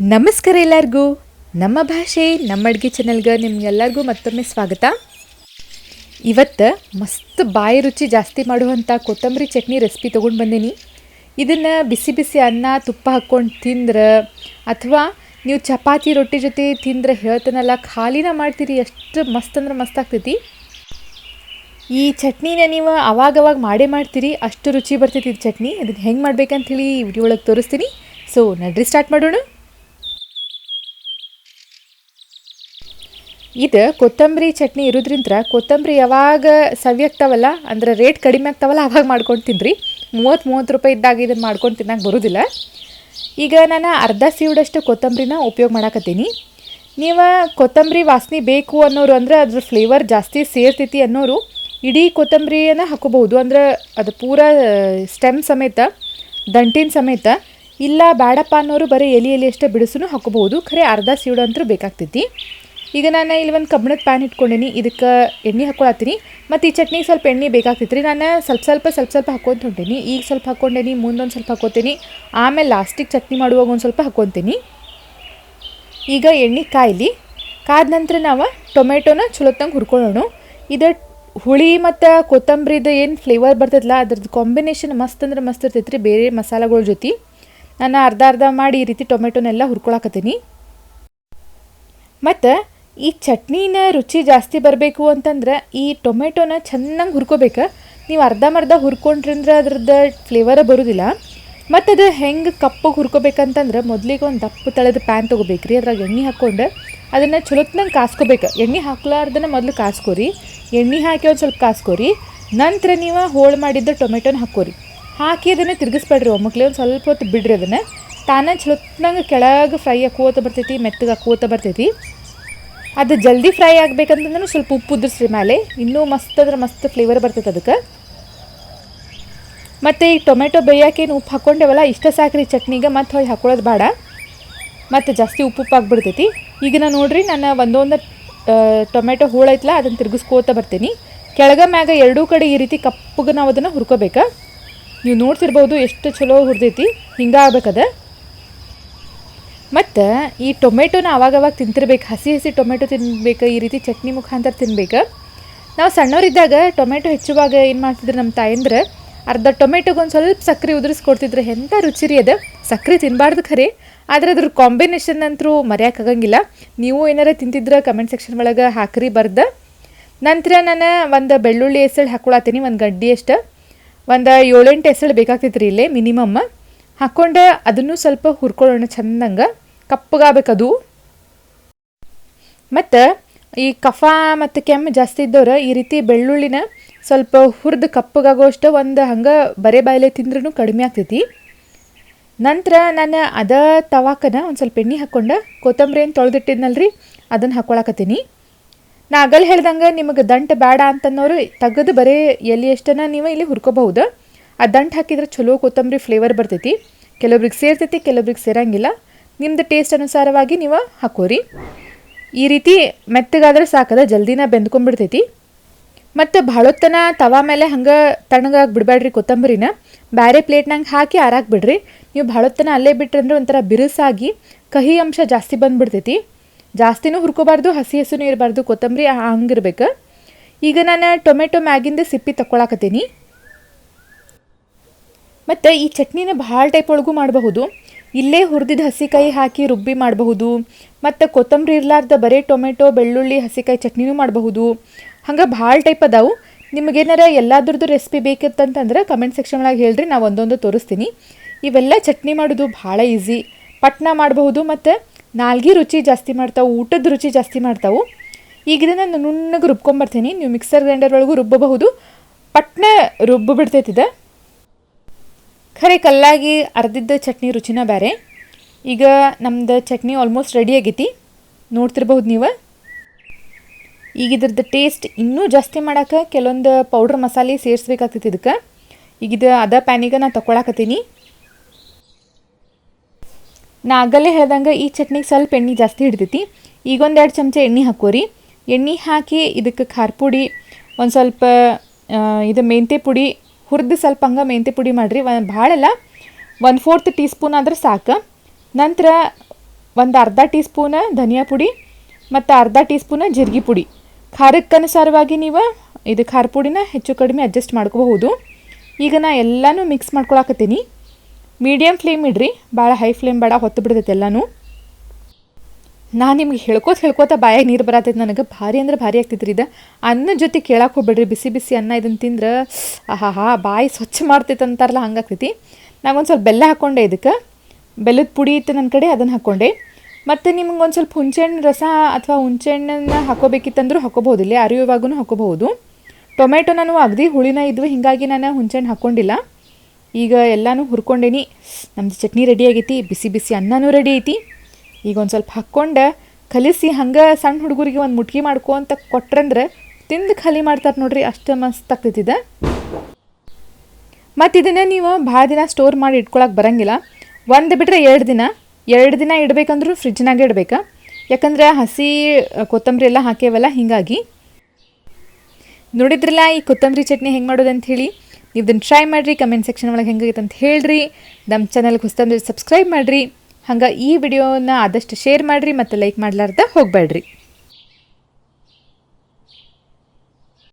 ನಮಸ್ಕಾರ ಎಲ್ಲರಿಗೂ. ನಮ್ಮ ಭಾಷೆ, ನಮ್ಮ ಅಡುಗೆ ಚಾನಲ್ಗೆ ನಿಮ್ಗೆಲ್ಲರಿಗೂ ಮತ್ತೊಮ್ಮೆ ಸ್ವಾಗತ. ಇವತ್ತು ಮಸ್ತ್ ಬಾಯಿ ರುಚಿ ಜಾಸ್ತಿ ಮಾಡುವಂಥ ಕೊತ್ತಂಬರಿ ಚಟ್ನಿ ರೆಸಿಪಿ ತೊಗೊಂಡು ಬಂದೀನಿ. ಇದನ್ನು ಬಿಸಿ ಬಿಸಿ ಅನ್ನ, ತುಪ್ಪ ಹಾಕ್ಕೊಂಡು ತಿಂದ್ರೆ ಅಥವಾ ನೀವು ಚಪಾತಿ ರೊಟ್ಟಿ ಜೊತೆ ತಿಂದ್ರೆ ಹೇಳ್ತಾನಲ್ಲ, ಖಾಲಿನ ಮಾಡ್ತೀರಿ, ಎಷ್ಟು ಮಸ್ತ್ ಅಂದ್ರೆ ಮಸ್ತ್ ಆಗ್ತೈತಿ. ಈ ಚಟ್ನಿನ ನೀವು ಅವಾಗವಾಗ ಮಾಡೇ ಮಾಡ್ತೀರಿ, ಅಷ್ಟು ರುಚಿ ಬರ್ತೈತಿ ಇದು ಚಟ್ನಿ. ಅದನ್ನು ಹೆಂಗೆ ಮಾಡ್ಬೇಕಂತೇಳಿ ಹೇಳಿ ವಿಡಿಯೋ ಒಳಗೆ ತೋರಿಸ್ತೀನಿ. ಸೊ ನಡ್ರಿ ಸ್ಟಾರ್ಟ್ ಮಾಡೋಣ. ಇದು ಕೊತ್ತಂಬರಿ ಚಟ್ನಿ ಇರೋದ್ರಿಂದ ಕೊತ್ತಂಬರಿ ಯಾವಾಗ ಸವಿಯಾಗ್ತಾವಲ್ಲ, ಅಂದ್ರೆ ರೇಟ್ ಕಡಿಮೆ ಆಗ್ತಾವಲ್ಲ, ಅವಾಗ ಮಾಡ್ಕೊಂಡು ತಿನ್ನಿರಿ ಮೂವತ್ತು ಮೂವತ್ತು ರೂಪಾಯಿ ಇದ್ದಾಗ ಇದನ್ನು ಮಾಡ್ಕೊಂಡು ತಿನ್ನಕ್ಕೆ ಬರೋದಿಲ್ಲ. ಈಗ ನಾನು ಅರ್ಧ ಸೀಡಷ್ಟು ಕೊತ್ತಂಬರಿನ ಉಪಯೋಗ ಮಾಡಕತ್ತೀನಿ. ನೀವು ಕೊತ್ತಂಬರಿ ವಾಸನೆ ಬೇಕು ಅನ್ನೋರು ಅಂದ್ರೆ ಅದ್ರ ಫ್ಲೇವರ್ ಜಾಸ್ತಿ ಸೇರ್ತೈತಿ ಅನ್ನೋರು ಇಡೀ ಕೊತ್ತಂಬರಿಯನ್ನು ಹಾಕೋಬಹುದು. ಅಂದ್ರೆ ಅದು ಪೂರ ಸ್ಟೆಮ್ ಸಮೇತ, ದಂಟಿನ ಸಮೇತ, ಇಲ್ಲ ಬೇಡಪ್ಪ ಅನ್ನೋರು ಬರೀ ಎಲೆ ಎಲೆ ಅಷ್ಟೇ ಬಿಡಿಸೂ ಹಾಕೋಬಹುದು. ಖರೆ ಅರ್ಧ ಸೀವಡ ಅಂತೂ ಬೇಕಾಗ್ತೈತಿ. ಈಗ ನಾನು ಇಲ್ಲಿ ಒಂದು ಕಬ್ಬಣದ ಪ್ಯಾನ್ ಇಟ್ಕೊಂಡೀನಿ. ಇದಕ್ಕೆ ಎಣ್ಣೆ ಹಾಕೊಳತ್ತೀನಿ. ಮತ್ತು ಈ ಚಟ್ನಿಗೆ ಸ್ವಲ್ಪ ಎಣ್ಣೆ ಬೇಕಾಗ್ತೈತೆ ರೀ ನಾನು ಸ್ವಲ್ಪ ಸ್ವಲ್ಪ ಸ್ವಲ್ಪ ಸ್ವಲ್ಪ ಹಾಕ್ಕೊಂತ ಈಗ ಸ್ವಲ್ಪ ಹಾಕ್ಕೊಂಡೇನಿ ಮುಂದೊಂದು ಸ್ವಲ್ಪ ಹಾಕೋತೀನಿ. ಆಮೇಲೆ ಲಾಸ್ಟಿಗೆ ಚಟ್ನಿ ಮಾಡುವಾಗ ಒಂದು ಸ್ವಲ್ಪ ಹಾಕ್ಕೊತೀನಿ ಈಗ ಎಣ್ಣೆ ಕಾಯಿಲಿ. ಕಾದ ನಂತರ ನಾವು ಟೊಮೆಟೊನ ಚಲೋತ್ತಂಗೆ ಹುರ್ಕೊಳ್ಳೋಣ. ಇದು ಹುಳಿ ಮತ್ತು ಕೊತ್ತಂಬರಿದು ಏನು ಫ್ಲೇವರ್ ಬರ್ತೈತಲ್ಲ ಅದ್ರದ್ದು ಕಾಂಬಿನೇಷನ್ ಮಸ್ತ್ ಅಂದ್ರೆ ಮಸ್ತ್ ಇರ್ತೈತ್ರಿ. ಬೇರೆ ಮಸಾಲೆಗಳ ಜೊತೆ. ನಾನು ಅರ್ಧ ಅರ್ಧ ಮಾಡಿ ಈ ರೀತಿ ಟೊಮೆಟೊನೆಲ್ಲ ಹುರ್ಕೊಳಕತ್ತೀನಿ. ಮತ್ತು ಈ ಚಟ್ನಿನ ರುಚಿ ಜಾಸ್ತಿ ಬರಬೇಕು ಅಂತಂದ್ರೆ ಈ ಟೊಮೆಟೊನ ಚೆನ್ನಾಗಿ ಹುರ್ಕೋಬೇಕು. ನೀವು ಅರ್ಧಂಬರ್ಧ ಹುರ್ಕೊಂಡ್ರಿಂದ ಅದ್ರದ್ದು ಫ್ಲೇವರ ಬರೋದಿಲ್ಲ. ಮತ್ತು ಅದು ಹೆಂಗೆ ಕಪ್ಪಗೆ ಹುರ್ಕೋಬೇಕಂತಂದ್ರೆ ಮೊದಲಿಗೆ ಒಂದು ದಪ್ಪ ತಳದ ಪ್ಯಾನ್ ತೊಗೋಬೇಕ್ರಿ, ಅದ್ರಾಗ ಎಣ್ಣೆ ಹಾಕ್ಕೊಂಡು ಅದನ್ನು ಚಲೋತ್ನಂಗೆ ಕಾಸ್ಕೋಬೇಕು. ಎಣ್ಣೆ ಹಾಕ್ಲಾರ್ದನ್ನ ಮೊದಲು ಕಾಸ್ಕೋರಿ. ಎಣ್ಣೆ ಹಾಕಿ ಒಂದು ಸ್ವಲ್ಪ ಕಾಸ್ಕೋರಿ. ನಂತರ ನೀವು ಹೋಳು ಮಾಡಿದ್ದ ಟೊಮೆಟೊನ ಹಾಕೋರಿ ಹಾಕಿ ಅದನ್ನು ತಿರುಗಿಸ್ಬೇಡ್ರಿ ಒಮ್ಮಕ್ಲೆ, ಒಂದು ಸ್ವಲ್ಪ ಹೊತ್ತು ಬಿಡ್ರಿ ಅದನ್ನು. ತಾನೇ ಚಲೋತ್ನಂಗೆ ಕೆಳಗೆ ಫ್ರೈ ಹಾಕೋತ ಬರ್ತೈತಿ, ಮೆತ್ತಗೆ ಹಾಕೋತ ಬರ್ತೈತಿ. ಅದು ಜಲ್ದಿ ಫ್ರೈ ಆಗಬೇಕಂತಂದ್ರೆ ಸ್ವಲ್ಪ ಉಪ್ಪು ಉದುರಿಸ್ರಿ ಮೇಲೆ. ಇನ್ನೂ ಮಸ್ತ್ ಅದ್ರ ಮಸ್ತ್ ಫ್ಲೇವರ್ ಬರ್ತೈತೆ ಅದಕ್ಕೆ. ಮತ್ತು ಈ ಟೊಮೆಟೊ ಬೇಯೋಕೇನು ಉಪ್ಪು ಹಾಕ್ಕೊಂಡೇವಲ್ಲ, ಇಷ್ಟ ಸಾಕ್ರಿ ಚಟ್ನಿಗೆ, ಮತ್ತು ಹೊಯ್ ಹಾಕೊಳ್ಳೋದು ಬೇಡ. ಮತ್ತು ಜಾಸ್ತಿ ಉಪ್ಪು ಉಪ್ಪು ಆಗಿಬಿಡ್ತೈತಿ. ಈಗ ನಾನು ನೋಡ್ರಿ ನಾನು ಒಂದೊಂದು ಟೊಮೆಟೊ ಹೂಳೈತಲ್ಲ ಅದನ್ನು ತಿರುಗಿಸ್ಕೋತ ಬರ್ತೀನಿ. ಕೆಳಗೆ ಮ್ಯಾಗ ಎರಡೂ ಕಡೆ ಈ ರೀತಿ ಕಪ್ಪಗೆ ನಾವು ಅದನ್ನು ಹುರ್ಕೋಬೇಕು. ನೀವು ನೋಡ್ತಿರ್ಬೋದು ಎಷ್ಟು ಚಲೋ ಹುರಿದೈತಿ. ಹಿಂಗೆ ಆಗ್ಬೇಕದ. ಮತ್ತು ಈ ಟೊಮೆಟೊನ ಅವಾಗವಾಗ ತಿಂತಿರ್ಬೇಕು, ಹಸಿ ಹಸಿ ಟೊಮೆಟೊ ತಿನ್ಬೇಕು, ಈ ರೀತಿ ಚಟ್ನಿ ಮುಖಾಂತರ ತಿನ್ಬೇಕು. ನಾವು ಸಣ್ಣವರಿದ್ದಾಗ ಟೊಮೆಟೊ ಹೆಚ್ಚುವಾಗ ಏನು ಮಾಡ್ತಿದ್ರು ನಮ್ಮ ತಾಯಂದ್ರೆ, ಅರ್ಧ ಟೊಮೆಟೊಗೆ ಒಂದು ಸ್ವಲ್ಪ ಸಕ್ಕರೆ ಉದುರಿಸ್ಕೊಡ್ತಿದ್ರು. ಎಂಥ ರುಚಿ ರೀ ಅದು? ಸಕ್ಕರೆ ತಿನ್ನಬಾರ್ದು ಖರೆ, ಆದರೆ ಅದ್ರ ಕಾಂಬಿನೇಷನ್ ಅಂತರೂ ಮರೆಯೋಕ್ಕಾಗಂಗಿಲ್ಲ ನೀವು ಏನಾರ ತಿಂತಿದ್ರೆ ಕಮೆಂಟ್ ಸೆಕ್ಷನ್ ಒಳಗೆ ಹಾಕ್ರಿ ಬರ್ದ. ನಂತರ ನಾನು ಒಂದು ಬೆಳ್ಳುಳ್ಳಿ ಎಸಳು ಹಾಕೊಳತ್ತೀನಿ ಒಂದು ಗಡ್ಡಿ ಅಷ್ಟು. ಒಂದು ಏಳೆಂಟು ಎಸಳು ಬೇಕಾಗ್ತೈತೆ ರೀ ಇಲ್ಲೇ ಮಿನಿಮಮ್ ಹಾಕ್ಕೊಂಡು ಅದನ್ನು ಸ್ವಲ್ಪ ಹುರ್ಕೊಳ್ಳೋಣ ಚಂದಂಗೆ. ಕಪ್ಪಗಾಗಬೇಕದು. ಮತ್ತು ಈ ಕಫ ಮತ್ತು ಕೆಮ್ಮು ಜಾಸ್ತಿ ಇದ್ದವ್ರು ಈ ರೀತಿ ಬೆಳ್ಳುಳ್ಳಿನ ಸ್ವಲ್ಪ ಹುರಿದು ಕಪ್ಪಗಾಗೋಷ್ಟು ಒಂದು ಹಂಗೆ ಬರೇ ಬಾಯಲೆ ತಿಂದ್ರೂ ಕಡಿಮೆ ಆಗ್ತೈತಿ. ನಂತರ ನಾನು ಅದ ತವಾಕನ ಒಂದು ಸ್ವಲ್ಪ ಎಣ್ಣೆ ಹಾಕ್ಕೊಂಡು ಕೊತ್ತಂಬರಿ ಏನು ತೊಳೆದಿಟ್ಟಿದ್ನಲ್ರಿ ಅದನ್ನು ಹಾಕ್ಕೊಳಕತ್ತೀನಿ ನಾ ಆಗಲ್ ಹೇಳ್ದಂಗೆ ನಿಮಗೆ ದಂಟು ಬೇಡ ಅಂತನ್ನೋರು ತೆಗೆದು ಬರೇ ಎಲ್ಲಿ ಎಷ್ಟನ್ನು ನೀವು ಇಲ್ಲಿ ಹುರ್ಕೋಬಹುದು. ಆ ದಂಟು ಹಾಕಿದ್ರೆ ಚಲೋ ಕೊತ್ತಂಬರಿ ಫ್ಲೇವರ್ ಬರ್ತೈತಿ. ಕೆಲವೊಬ್ರಿಗೆ ಸೇರ್ತೈತಿ ಕೆಲವೊಬ್ರಿಗೆ ಸೇರಂಗಿಲ್ಲ. ನಿಮ್ದು ಟೇಸ್ಟ್ ಅನುಸಾರವಾಗಿ ನೀವು ಹಾಕೋರಿ. ಈ ರೀತಿ ಮೆತ್ತಗಾದ್ರೆ ಸಾಕದ, ಜಲ್ದಿನ ಬೆಂದ್ಕೊಂಡ್ಬಿಡ್ತೈತಿ. ಮತ್ತು ಭಾಳೊತ್ತನ ತವಾ ಮೇಲೆ ಹಂಗೆ ತಣ್ಣಗಾಗಿ ಬಿಡಬೇಡ್ರಿ ಕೊತ್ತಂಬರಿನ. ಬೇರೆ ಪ್ಲೇಟ್ನಾಗ ಹಾಕಿ ಆರಾಕ್ಬಿಡ್ರಿ. ನೀವು ಭಾಳೊತ್ತನ ಅಲ್ಲೇ ಬಿಟ್ರಿ ಅಂದ್ರೆ ಒಂಥರ ಬಿರುಸಾಗಿ ಕಹಿ ಅಂಶ ಜಾಸ್ತಿ ಬಂದುಬಿಡ್ತೈತಿ. ಜಾಸ್ತಿನೂ ಹುರ್ಕೋಬಾರ್ದು, ಹಸಿ ಹಸಿನೂ ಇರಬಾರ್ದು, ಕೊತ್ತಂಬರಿ ಹಂಗಿರ್ಬೇಕು. ಈಗ ನಾನು ಟೊಮೆಟೊ ಮ್ಯಾಗಿಂದ ಸಿಪ್ಪಿ ತಗೊಳಕತ್ತೀನಿ ಮತ್ತು ಈ ಚಟ್ನಿನ ಭಾಳ ಟೈಪ್ ಒಳಗೂ ಮಾಡಬಹುದು. ಇಲ್ಲೇ ಹುರಿದಿದ್ದ ಹಸಿಕಾಯಿ ಹಾಕಿ ರುಬ್ಬಿ ಮಾಡಬಹುದು. ಮತ್ತು ಕೊತ್ತಂಬರಿ ಇರ್ಲಾರ್ದ ಬರೇ ಟೊಮೆಟೊ, ಬೆಳ್ಳುಳ್ಳಿ, ಹಸಿಕಾಯಿ ಚಟ್ನಿನೂ ಮಾಡಬಹುದು. ಹಂಗೆ ಭಾಳ ಟೈಪ್ ಅದಾವು. ನಿಮಗೇನಾರ ಎಲ್ಲದ್ರದ್ದು ರೆಸಿಪಿ ಬೇಕಿತ್ತಂತಂದ್ರೆ ಕಮೆಂಟ್ ಸೆಕ್ಷನ್ ಒಳಗೆ ಹೇಳ್ರಿ, ನಾವು ಒಂದೊಂದು ತೋರಿಸ್ತೀನಿ. ಇವೆಲ್ಲ ಚಟ್ನಿ ಮಾಡೋದು ಭಾಳ ಈಸಿ ಪಟ್ನ ಮಾಡಬಹುದು ಮತ್ತು ನಾಲ್ಗಿ ರುಚಿ ಜಾಸ್ತಿ ಮಾಡ್ತಾವೆ, ಊಟದ ರುಚಿ ಜಾಸ್ತಿ ಮಾಡ್ತಾವೆ. ಈಗ ಇದನ್ನು ನುಣ್ಣಗೆ ರುಬ್ಕೊಂಬರ್ತೀನಿ. ನೀವು ಮಿಕ್ಸರ್ ಗ್ರೈಂಡರ್ ಒಳಗೂ ರುಬ್ಬಬಹುದು. ಪಟ್ನ ರುಬ್ಬ ಬಿಡ್ತೈತಿದೆ ಖರೆ ಕಲ್ಲಾಗಿ ಅರ್ದಿದ್ದ ಚಟ್ನಿ ರುಚಿನ ಬೇರೆ ಈಗ ನಮ್ದು ಚಟ್ನಿ ಆಲ್ಮೋಸ್ಟ್ ರೆಡಿ ಆಗೈತಿ. ನೋಡ್ತಿರ್ಬಹುದು ನೀವು? ಈಗ ಇದ್ರದ್ದು ಟೇಸ್ಟ್ ಇನ್ನೂ ಜಾಸ್ತಿ ಮಾಡೋಕೆ ಕೆಲವೊಂದು ಪೌಡ್ರ್ ಮಸಾಲೆ ಸೇರಿಸ್ಬೇಕಾಗ್ತೈತಿ ಇದಕ್ಕೆ. ಈಗ ಇದು ಅದ ಪ್ಯಾನಿಗೆ ನಾನು ತಗೊಳಕತ್ತೀನಿ ನಾ ಆಗಲ್ಲೇ ಹೇಳ್ದಂಗೆ ಈ ಚಟ್ನಿಗೆ ಸ್ವಲ್ಪ ಎಣ್ಣೆ ಜಾಸ್ತಿ ಹಿಡ್ತೈತಿ ಈಗ ಒಂದೆರಡು ಚಮಚ ಎಣ್ಣೆ ಹಾಕೋರಿ ಎಣ್ಣೆ ಹಾಕಿ ಇದಕ್ಕೆ ಖಾರ ಪುಡಿ, ಒಂದು ಸ್ವಲ್ಪ ಇದು ಮೆಂತೆ ಪುಡಿ ಹುರಿದು ಸ್ವಲ್ಪ ಹಂಗೆ ಮೆಂತೆ ಪುಡಿ ಮಾಡಿರಿ. ಭಾಳಲ್ಲ ಒನ್ ಫೋರ್ತ್ ಟೀ ಸ್ಪೂನ್ ಆದ್ರೆ ಸಾಕು. ನಂತರ ಒಂದು ಅರ್ಧ ಟೀ ಸ್ಪೂನ ಧನಿಯಾ ಪುಡಿ ಮತ್ತು ಅರ್ಧ ಟೀ ಸ್ಪೂನ ಜೀರಿಗೆ ಪುಡಿ. ಖಾರಕ್ಕನುಸಾರವಾಗಿ ನೀವು ಇದು ಖಾರ ಪುಡಿನ ಹೆಚ್ಚು ಕಡಿಮೆ ಅಡ್ಜಸ್ಟ್ ಮಾಡ್ಕೋಬಹುದು. ಈಗ ನಾ ಎಲ್ಲನೂ ಮಿಕ್ಸ್ ಮಾಡ್ಕೊಳಕತ್ತೀನಿ. ಮೀಡಿಯಮ್ ಫ್ಲೇಮ್ ಇಡ್ರಿ. ಭಾಳ ಹೈ ಫ್ಲೇಮ್ ಬೇಡ, ಹೊತ್ತು ಬಿಡ್ತೈತೆ ಎಲ್ಲನೂ. ನಾನು ನಿಮ್ಗೆ ಹೇಳ್ಕೋತ ಹೇಳ್ಕೋತ ಬಾಯಾಗ ನೀರು ಬರತೈತೆ ನನಗೆ. ಭಾರಿ ಅಂದ್ರೆ ಭಾರಿ ಆಗ್ತೈತ್ರಿ ಇದು. ಅನ್ನ ಜೊತೆ ಕೇಳಕ್ಕೆ ಹೋಗ್ಬೇಡ್ರಿ. ಬಿಸಿ ಬಿಸಿ ಅನ್ನ ಇದನ್ನು ತಿಂದ್ರೆ ಆಹಾ ಬಾಯಿ ಸ್ವಚ್ಛ ಮಾಡ್ತೈತೆ ಅಂತಾರಲ್ಲ ಹಂಗಾಗ್ತೈತಿ ನಾಗೊಂದು ಸ್ವಲ್ಪ ಬೆಲ್ಲ ಹಾಕ್ಕೊಂಡೆ ಇದಕ್ಕೆ. ಬೆಲ್ಲದ ಪುಡಿ ಇತ್ತು ನನ್ನ ಕಡೆ ಅದನ್ನು ಹಾಕ್ಕೊಂಡೆ ಮತ್ತು ನಿಮ್ಗೆ ಒಂದು ಸ್ವಲ್ಪ ಹುಣಸೆಹಣ್ಣು ರಸ ಅಥವಾ ಹುಣಸೆಹಣ್ಣನ್ನು ಹಾಕೋಬೇಕಿತ್ತಂದ್ರೂ ಹಾಕೋಬಹುದು ಇಲ್ಲಿ ಅರಿಯುವಾಗೂ ಹಾಕೋಬಹುದು. ಟೊಮೆಟೊ ನಾನು ಅಗದಿ ಹುಳಿನ ಇದ್ವು, ಹೀಗಾಗಿ ನಾನು ಹುಣಸೆಹಣ್ಣು ಹಾಕ್ಕೊಂಡಿಲ್ಲ ಈಗ ಎಲ್ಲನೂ ಹುರ್ಕೊಂಡೇನಿ. ನಮ್ಮದು ಚಟ್ನಿ ರೆಡಿ ಆಗೈತಿ. ಬಿಸಿ ಬಿಸಿ ಅನ್ನನೂ ರೆಡಿ ಐತಿ. ಈಗ ಒಂದು ಸ್ವಲ್ಪ ಹಾಕ್ಕೊಂಡು, ಕಲಿಸಿ ಹಂಗೆ ಸಣ್ಣ ಹುಡುಗರಿಗೆ ಒಂದು ಮುಟ್ಗಿ ಮಾಡ್ಕೊಂತ ಕೊಟ್ರಂದ್ರೆ ತಿಂದು ಖಾಲಿ ಮಾಡ್ತಾರೆ ನೋಡ್ರಿ, ಅಷ್ಟು ಮಸ್ತ್ ಆಗ್ತೈತಿದೆ ಮತ್ತು ಇದನ್ನು ನೀವು ಭಾಳ ದಿನ ಸ್ಟೋರ್ ಮಾಡಿ ಇಟ್ಕೊಳಕ್ಕೆ ಬರಂಗಿಲ್ಲ. ಒಂದು ಬಿಟ್ಟರೆ ಎರಡು ದಿನ ಎರಡು ದಿನ ಇಡಬೇಕಂದ್ರೂ ಫ್ರಿಜ್ನಾಗೆ ಇಡಬೇಕಾ. ಯಾಕಂದ್ರೆ ಹಸಿ ಕೊತ್ತಂಬರಿ ಎಲ್ಲ ಹಾಕೇವಲ್ಲ, ಹೀಗಾಗಿ. ನೋಡಿದ್ರಲ್ಲ ಈ ಕೊತ್ತಂಬರಿ ಚಟ್ನಿ ಹೆಂಗೆ ಮಾಡೋದು ಅಂತ ಹೇಳಿ? ನೀವು ಇದನ್ನು ಟ್ರೈ ಮಾಡಿರಿ ಕಮೆಂಟ್ ಸೆಕ್ಷನ್ ಒಳಗೆ ಹೆಂಗಾಗೈತೆ ಅಂತ ಹೇಳ್ರಿ. ನಮ್ಮ ಚಾನಲ್ಗೆ ಹೊಸತಂದ್ರೆ ಸಬ್ಸ್ಕ್ರೈಬ್ ಮಾಡಿರಿ. ಹಂಗೆ ಈ ವಿಡಿಯೋನ ಆದಷ್ಟು ಶೇರ್ ಮಾಡಿರಿ ಮತ್ತು ಲೈಕ್ ಮಾಡ್ಲಾರ್ದ ಹೋಗಬೇಡ್ರಿ